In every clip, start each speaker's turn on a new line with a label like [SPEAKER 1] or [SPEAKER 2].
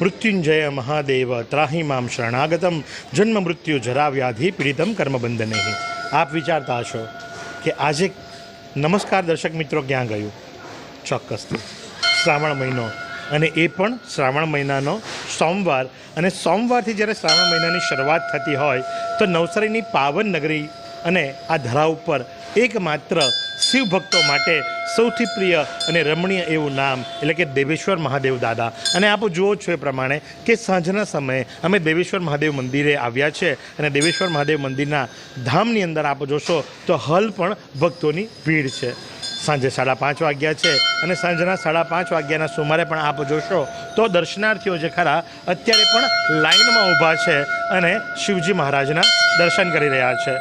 [SPEAKER 1] મૃત્યુંજય મહાદેવ ત્રાહી મામ શરણાગતમ જન્મ મૃત્યુ જરા વ્યાધિ પીડિતમ કર્મબંધને આપ વિચારતા હશો કે આજે નમસ્કાર દર્શક મિત્રો ક્યાં ગયું ચોક્કસથી શ્રાવણ મહિનો અને એ પણ શ્રાવણ મહિનાનો સોમવાર અને સોમવારથી જ્યારે શ્રાવણ મહિનાની શરૂઆત થતી હોય, તો નવસારીની પાવન નગરી અને આ ધરા ઉપર એકમાત્ર શિવ ભક્તો માટે સૌથી પ્રિય અને રમણીય એવું નામ, એટલે કે દેવેશ્વર મહાદેવ દાદા. અને આપ જુઓ છો એ પ્રમાણે કે સાંજના સમયે અમે દેવેશ્વર મહાદેવ મંદિરે આવ્યા છે અને દેવેશ્વર મહાદેવ મંદિરના ધામની અંદર આપ જોશો તો હલ પણ ભક્તોની ભીડ છે. સાંજે સાડા પાંચ વાગ્યા છે અને સાંજના સાડા પાંચ વાગ્યાના સુમારે પણ આપ જોશો તો દર્શનાર્થીઓ જે ખરા અત્યારે પણ લાઇનમાં ઊભા છે અને શિવજી મહારાજના દર્શન કરી રહ્યા છે.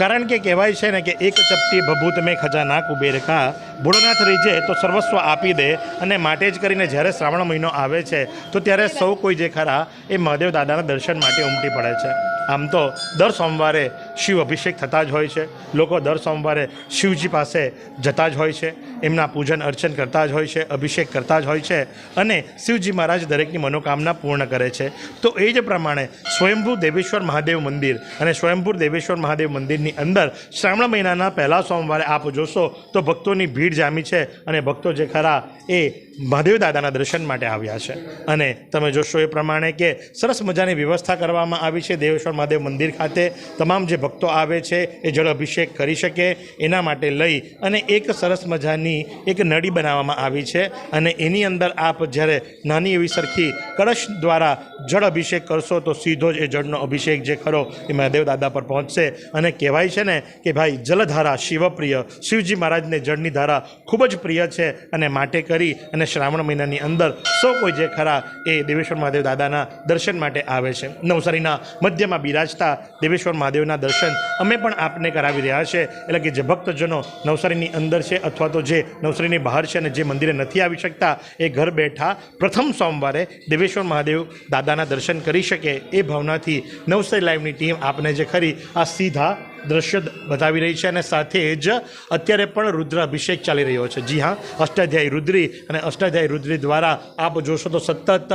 [SPEAKER 1] કારણ કે કહેવાય છે ને કે એક ચપટી ભભૂત મેં ખજાના કુબેર કા. ભોળોનાથ રીજે તો સર્વસ્વ આપી દે અને માટે જ કરીને જ્યારે શ્રાવણ મહિનો આવે છે, તો ત્યારે સૌ કોઈ જે ખરા એ મહાદેવ દાદાના દર્શન માટે ઉમટી પડે છે. આમ તો દર સોમવારે શિવ અભિષેક થતા જ હોય છે. લોકો દર સોમવારે શિવજી પાસે જતા જ હોય છે. એમના પૂજન, અર્ચન કરતા જ હોય છે, અભિષેક કરતા જ હોય છે અને શિવજી મહારાજ દરેકની મનોકામના પૂર્ણ કરે છે. તો એ જ પ્રમાણે સ્વયંભૂ દેવેશ્વર મહાદેવ મંદિર અને સ્વયંભૂ દેવેશ્વર મહાદેવ મંદિરની અંદર શ્રાવણ મહિનાના પહેલા સોમવારે આપ જોશો તો ભક્તોની ભીડ જામી છે અને ભક્તો જે ખરા એ મહાદેવ દાદાના દર્શન માટે આવ્યા છે. અને તમે જોશો એ પ્રમાણે કે સરસ મજાની વ્યવસ્થા કરવામાં આવી છે દેવેશ્વર મહાદેવ મંદિર ખાતે. તમામ જે ભક્તો આવે છે, એ જળ અભિષેક કરી શકે એના માટે લઈ અને એક સરસ મજાની એક નળી બનાવવામાં આવી છે અને એની અંદર આપ જ્યારે નાની એવી સરખી કળશ દ્વારા જળ અભિષેક કરશો તો સીધો જ એ જળનો અભિષેક જે ખરો એ મહાદેવ દાદા પર પહોંચશે. અને કહેવાય છે ને કે ભાઈ જલધારા શિવપ્રિય, શિવજી મહારાજને જળની ધારા ખૂબ જ પ્રિય છે અને માટે કરી અને શ્રાવણ મહિનાની અંદર સૌ કોઈ જે ખરા એ દેવેશ્વર મહાદેવ દાદાના દર્શન માટે આવે છે. નવસારીના મધ્યમાં બિરાજતા દેવેશ્વર મહાદેવના દર્શન અમે પણ આપને કરાવી રહ્યા છે. એટલે કે જે ભક્તજનો નવસારીની અંદર છે અથવા તો જે નવસારીની બહાર છે અને જે મંદિરે નથી આવી શકતા, એ ઘર બેઠા પ્રથમ સોમવારે દેવેશ્વર મહાદેવ દાદાના દર્શન કરી શકે એ ભાવનાથી નવસારી લાઈવની ટીમ આપને જે ખરી આ સીધા દ્રશ્ય બતાવી રહી છે અને સાથે જ અત્યારે પણ રુદ્ર અભિષેક ચાલી રહ્યો છે. જી હા, અષ્ટાધ્યાયી રુદ્રી અને અષ્ટાધ્યાયી રુદ્રી દ્વારા આપ જોશો તો સતત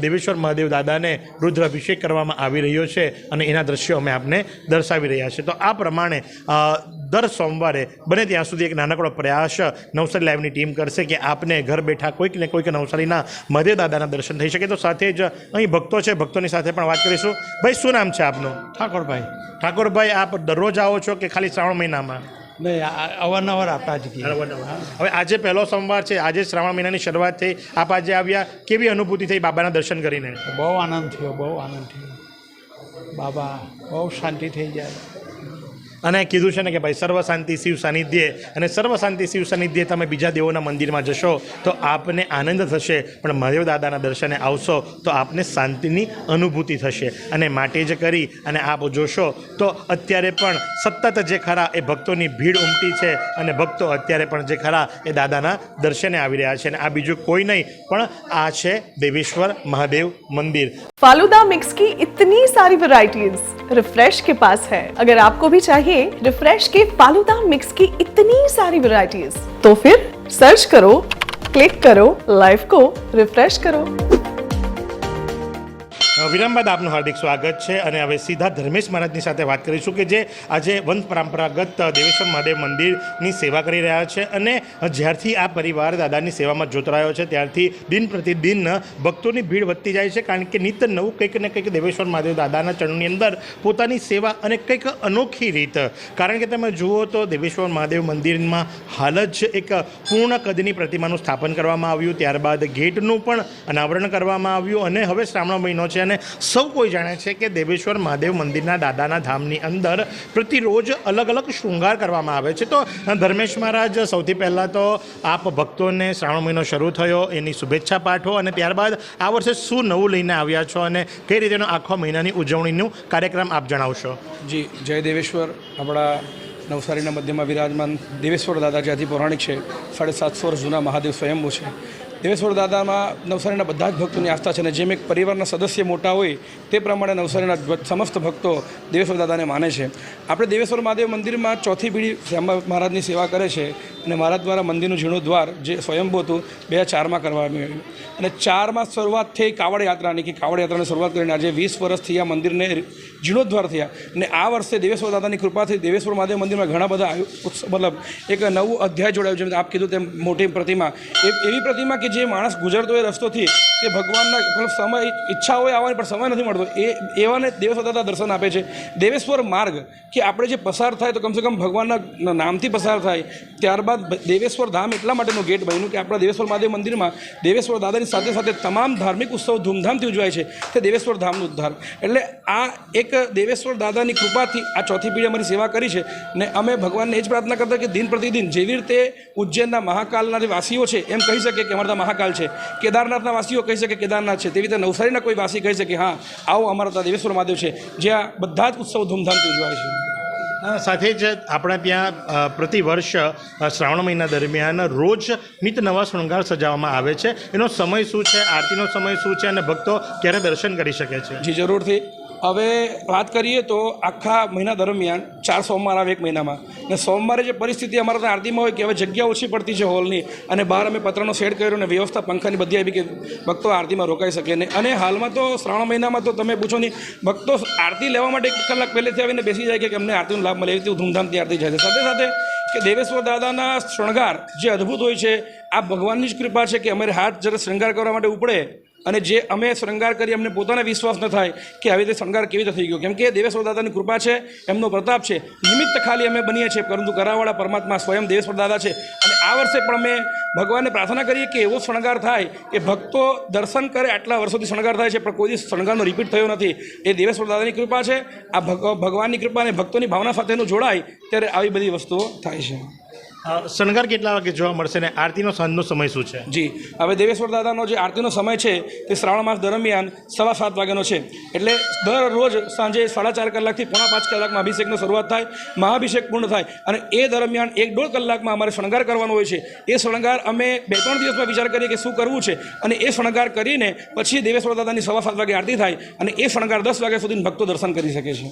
[SPEAKER 1] દેવેશ્વર મહાદેવ દાદાને રુદ્ર અભિષેક કરવામાં આવી રહ્યો છે અને એના દ્રશ્યો અમે આપને દર્શાવી રહ્યા છે તો આ પ્રમાણે દર સોમવારે બને ત્યાં સુધી એક નાનકડો પ્રયાસ નવસારી લાઈવની ટીમ કરશે કે આપને ઘર બેઠા કોઈક ને કોઈક નવસારીના મધે દાદાના દર્શન થઈ શકે. તો સાથે જ અહીં ભક્તો છે ભક્તોની સાથે પણ વાત કરીશું. ભાઈ શું નામ છે આપનું?
[SPEAKER 2] ઠાકોરભાઈ.
[SPEAKER 1] ઠાકોરભાઈ આપ દરરોજ આવો છો કે ખાલી શ્રાવણ મહિનામાં?
[SPEAKER 2] નહીં અવારનવાર આપતા જ
[SPEAKER 1] હવે આજે પહેલો સોમવાર છે આજે શ્રાવણ મહિનાની શરૂઆત થઈ. આપ આજે આવ્યા. કેવી અનુભૂતિ થઈ બાબાના દર્શન કરીને?
[SPEAKER 2] બહુ આનંદ થયો બહુ આનંદ થયો. બાબા બહુ શાંતિ થઈ જાય.
[SPEAKER 1] અને કીધું છે ને કે ભાઈ સર્વ શાંતિ શિવ સાનિધ્ય અને સર્વ શાંતિ શિવ સાનિધ્ય તમે બીજા દેવોના મંદિરમાં જશો તો આપને આનંદ થશે પણ મહાદેવ દાદાના દર્શને આવશો તો આપને શાંતિની અનુભૂતિ થશે અને માટે જ કરી અને આપ જોશો તો અત્યારે પણ સતત જે ખરા એ ભક્તોની ભીડ ઉમટી છે અને ભક્તો અત્યારે પણ જે ખરા એ દાદાના દર્શને આવી રહ્યા છે અને આ બીજું કોઈ નહીં પણ આ છે દેવેશ્વર મહાદેવ મંદિર
[SPEAKER 3] फालूदा मिक्स की इतनी सारी वैरायटीज रिफ्रेश के पास है अगर आपको भी चाहिए रिफ्रेश के फालूदा मिक्स की इतनी सारी वैरायटीज तो फिर सर्च करो क्लिक करो लाइफ को रिफ्रेश करो
[SPEAKER 1] વિરામ બાદ આપનું હાર્દિક સ્વાગત છે અને હવે સીધા ધર્મેશ મહારાજની સાથે વાત કરીશું કે જે આજે વંશ પરંપરાગત દેવેશ્વર મહાદેવ મંદિરની સેવા કરી રહ્યા છે અને જ્યારથી આ પરિવાર દાદાની સેવામાં જોતરાયો છે, ત્યારથી દિન પ્રતિદિન ભક્તોની ભીડ વધતી જાય છે કારણ કે નિત્ય નવું કંઈક ને કંઈક દેવેશ્વર મહાદેવ દાદાના ચરણની અંદર પોતાની સેવા અને કંઈક અનોખી રીત. કારણ કે તમે જુઓ તો દેવેશ્વર મહાદેવ મંદિરમાં હાલ જ એક પૂર્ણ કદની પ્રતિમાનું સ્થાપન કરવામાં આવ્યું, ત્યારબાદ ગેટનું પણ અનાવરણ કરવામાં આવ્યું અને હવે શ્રાવણ મહિનો છે અને સૌ કોઈ જાણે છે કે દેવેશ્વર મહાદેવ મંદિરના દાદાના ધામની અંદર પ્રતિરોજ અલગ અલગ શૃંગાર કરવામાં આવે છે. તો, ધર્મેશ મહારાજ, સૌથી પહેલાં તો આપ ભક્તોને શ્રાવણ મહિનો શરૂ થયો, એની શુભેચ્છા પાઠવો અને ત્યારબાદ આ વર્ષે શું નવું લઈને આવ્યા છો અને કઈ રીતેનો આખો મહિનાની ઉજવણીનું કાર્યક્રમ આપ જણાવશો?
[SPEAKER 4] જી, જય દેવેશ્વર. આપણા નવસારીના મધ્યમાં વિરાજમાન દેવેશ્વર દાદા જ્યાંથી પૌરાણિક છે, સાડે સાતસો વર્ષ જૂના મહાદેવ સ્વયંભૂ છે. દેવેશ્વર દાદામાં નવસારીના બધા જ ભક્તોની આસ્થા છે અને જેમ એક પરિવારના સદસ્ય મોટા હોય તે પ્રમાણે નવસારીના સમસ્ત ભક્તો દેવેશ્વર દાદાને માને છે. આપણે દેવેશ્વર મહાદેવ મંદિરમાં ચોથી પીઢી શ્યામા મહારાજની સેવા કરે છે અને મહારાજ દ્વારા મંદિરનું જીર્ણોદ્વાર જે સ્વયંભૂ હતું, બે હજાર ચારમાં કરવામાં આવ્યું. અને ચારમાં શરૂઆત થઈ કાવડ યાત્રાની, કે કાવડ યાત્રાની શરૂઆત કરીને આજે વીસ વર્ષથી આ મંદિરને જીર્ણોદ્વાર થયા. અને આ વર્ષે દેવેશ્વર દાદાની કૃપાથી દેવેશ્વર મહાદેવ મંદિરમાં ઘણા બધા મતલબ એક નવું અધ્યાય જોડાયું જેમ આપ કીધું તેમ મોટી પ્રતિમા. એવી પ્રતિમા કે જે માણસ ગુજરતો હોય રસ્તોથી તે ભગવાનના મતલબ સમય, ઈચ્છા હોય આવવાની, પણ સમય નથી મળતો. એ, એવાને દેવેશ્વર દાદા દર્શન આપે છે. દેવેશ્વર માર્ગ, કે આપણે જે પસાર થાય તો કમસે કમ ભગવાનના નામથી પસાર થાય. ત્યારબાદ દેવેશ્વર ધામ એટલા માટેનું ગેટ બન્યું કે આપણા દેવેશ્વર મહાદેવ મંદિરમાં દેવેશ્વર દાદાની સાથે સાથે તમામ ધાર્મિક ઉત્સવ ધૂમધામથી ઉજવાય છે. તે દેવેશ્વર ધામનું ઉદ્ધાર. એટલે આ એક દેવેશ્વર દાદાની કૃપાથી આ ચોથી પેઢી અમારી સેવા કરી છે ને અમે ભગવાનને એ જ પ્રાર્થના કરતા કે દિન પ્રતિદિન જેવી રીતે ઉજ્જૈનના મહાકાલના જે વાસીઓ છે, એમ કહી શકે કે અમારા મહાકાલ છે. કેદારનાથના વાસીઓ કહી શકે કેદારનાથ છે તેવી રીતે નવસારીના કોઈ વાસી કહી શકે હા આવો અમારા ત્યાં દેવેશ્વર મહાદેવ છે જ્યાં બધા જ ઉત્સવ ધૂમધામથી ઉજવાય છે.
[SPEAKER 1] સાથે જ આપણા ત્યાં પ્રતિ વર્ષ શ્રાવણ મહિના દરમિયાન રોજ નિત નવા શૃંગાર સજાવવામાં આવે છે. એનો સમય શું છે આરતીનો સમય શું છે અને ભક્તો ક્યારે દર્શન કરી શકે છે?
[SPEAKER 4] જી જરૂરથી. હવે વાત કરીએ તો આખા મહિના દરમિયાન, ચાર સોમવાર આવે એક મહિનામાં. ને સોમવારે જે પરિસ્થિતિ અમારા ત્યાં આરતીમાં હોય કે હવે જગ્યા ઓછી પડતી છે હોલની અને બહાર અમે પત્રનો શેડ કર્યો ને વ્યવસ્થા પંખાની બધી આવી કે ભક્તો આરતીમાં રોકાઈ શકે નહીં અને હાલમાં તો શ્રાવણ મહિનામાં તો તમે પૂછો નહીં ભક્તો આરતી લેવા માટે એક કલાક પહેલેથી આવીને બેસી જાય કે અમને આરતીનો લાભ મળે, એવી ધૂમધામથી આરતી જાય છે. સાથે સાથે કે દેવેશ્વર દાદાના શણગાર જે અદ્ભુત હોય છે, આ ભગવાનની જ કૃપા છે કે અમારે હાથ જ્યારે શૃંગાર કરવા માટે ઉપડે અને જે અમે શૃંગાર કરી, અમને પોતાને વિશ્વાસ ન થાય કે આવી રીતે શૃંગાર કેવી રીતે થઈ ગયો. કેમ કે દેવેશ્વર દાદાની કૃપા છે, એમનો પ્રતાપ છે. નિમિત્ત ખાલી અમે બનીએ છીએ, પરંતુ કરાવાળા પરમાત્મા સ્વયં દેવેશ્વર દાદા છે. અને આ વર્ષે પણ અમે ભગવાનને પ્રાર્થના કરીએ કે એવો શણગાર થાય કે ભક્તો દર્શન કરે આટલા વર્ષોથી શણગાર થાય છે, પણ કોઈ શણગારનો રિપીટ થયો નથી. એ દેવેશ્વર દાદાની કૃપા છે. આ ભગ, ભગવાનની કૃપા અને ભક્તોની ભાવના સાથેનું જોડાય, ત્યારે આવી બધી વસ્તુઓ થાય છે.
[SPEAKER 1] શણગાર કેટલા વાગે જોવા મળશે ને આરતીનો સાંજનો સમય શું છે?
[SPEAKER 4] જી, હવે દેવેશ્વર દાદાનો જે આરતીનો સમય છે, તે શ્રાવણ માસ દરમિયાન સવા સાત વાગ્યાનો છે. એટલે દરરોજ સાંજે સાડા ચાર કલાકથી પોણા પાંચ કલાકમાં અભિષેકની શરૂઆત થાય મહાભિષેક પૂર્ણ થાય અને એ દરમિયાન એક દોઢ કલાકમાં અમારે શણગાર કરવાનો હોય છે. એ શણગાર અમે બે ત્રણ દિવસમાં વિચાર કરીએ કે શું કરવું છે અને એ શણગાર કરીને પછી દેવેશ્વર દાદાની સવા સાત વાગે આરતી થાય અને એ શણગાર દસ વાગ્યા સુધી ભક્તો દર્શન કરી શકે છે.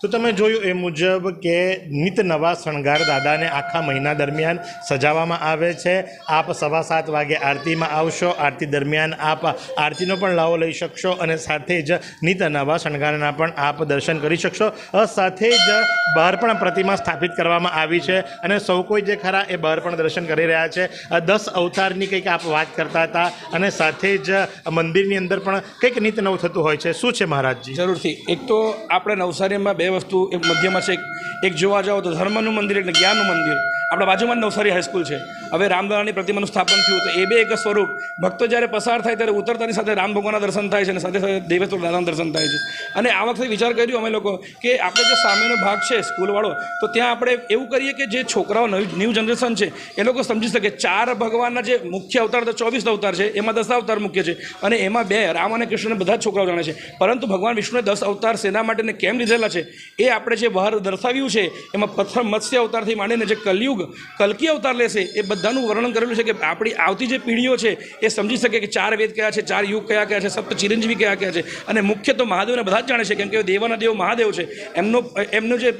[SPEAKER 1] તો તમે જોયું એ મુજબ કે નિત નવા શણગાર દાદાને આખા મહિના દરમિયાન સજાવવામાં આવે છે. આપ સવા સાત વાગે આરતીમાં આવશો. આરતી દરમિયાન આપ આરતીનો પણ લાવો લઈ શકશો અને સાથે જ નિત નવા શણગારના પણ આપ દર્શન કરી શકશો. સાથે જ બહાર પણ પ્રતિમા સ્થાપિત કરવામાં આવી છે અને સૌ કોઈ જે ખરા એ બહાર પણ દર્શન કરી રહ્યા છે. દસ અવતારની કંઈક આપ વાત કરતા હતા અને સાથે જ મંદિરની અંદર પણ કંઈક નિત નવું થતું હોય છે. શું છે મહારાજજી?
[SPEAKER 4] જરૂરથી. એક તો આપણે નવસારીમાં બે વસ્તુ એક મધ્યમાં છે. એક- એક જોવા જાઓ તો ધર્મનું મંદિર એટલે જ્ઞાનનું મંદિર. આપણા બાજુમાં જ નવસારી હાઈસ્કૂલ છે. હવે રામદાલાની પ્રતિમાનું સ્થાપન થયું તો એ બે એક સ્વરૂપ. ભક્તો જ્યારે પસાર થાય ત્યારે ઉતરતાની સાથે રામ ભગવાનના દર્શન થાય છે અને સાથે સાથે દેવેશ્વર દાદાના દર્શન થાય છે. અને આ વખતે વિચાર કર્યો અમે લોકો કે આપણે જે સામેનો ભાગ છે, સ્કૂલવાળો, તો ત્યાં આપણે એવું કરીએ કે જે છોકરાઓ નવી ન્યૂ જનરેશન છે, એ લોકો સમજી શકે ચાર ભગવાનના જે મુખ્ય અવતાર તો ચોવીસ અવતાર છે, એમાં દસ અવતાર મુખ્ય છે અને એમાં બે રામ અને કૃષ્ણને બધા જ છોકરાઓ જાણે છે. પરંતુ ભગવાન વિષ્ણુએ દસ અવતાર સેના માટેને કેમ લીધેલા છે, એ આપણે જે બહાર દર્શાવ્યું છે, એમાં પ્રથમ મત્સ્ય અવતારથી માંડીને જે કલયુગ, કલકી અવતાર લેશે, એ બધાનું વર્ણન કરેલું છે કે આપણી આવતી જે પીઢીઓ છે એ સમજી શકે કે ચાર વેદ કયા છે, ચાર યુગ કયા કયા છે, સપ્ત ચિરંજીવી કયા કયા છે. અને મુખ્ય તો મહાદેવને બધા જ જાણે છે, કેમ કે દેવાના દેવ મહાદેવ છે. એમનો એમનો જે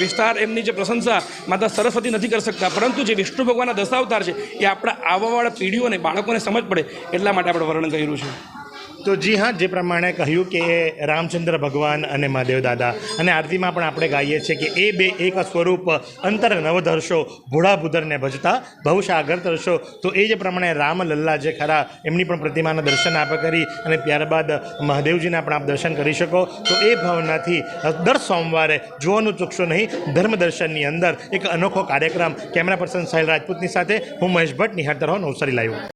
[SPEAKER 4] વિસ્તાર, એમની જે પ્રશંસા માતા સરસ્વતી નથી કરી શકતા. પરંતુ જે વિષ્ણુ ભગવાનના દશાવતાર છે, એ આપણા આવવાવાળા પીઢીઓને, બાળકોને સમજ પડે એટલા માટે આપણે વર્ણન કર્યું છે.
[SPEAKER 1] તો જી હા, જે પ્રમાણે કહ્યું કે રામચંદ્ર ભગવાન અને મહાદેવ દાદા. અને આરતીમાં પણ આપણે ગાઈએ છીએ કે એ બે એક સ્વરૂપ અંતર નવધરશો ભોળા ભૂધરને ભજતા ભવસાગર તરશો તો એ જે પ્રમાણે રામ લલ્લા જે ખરા, એમની પણ પ્રતિમાના દર્શન આપ કરી અને ત્યારબાદ મહાદેવજીના પણ આપ દર્શન કરી શકો. તો એ ભાવનાથી દર સોમવારે જોવાનું ચૂકશો નહીં, ધર્મ દર્શનની અંદર એક અનોખો કાર્યક્રમ કેમેરા પર્સન સાહિલ રાજપૂતની સાથે, હું મહેશ ભટ્ટ, નિહાળતા રહો નવસારી લાઈવ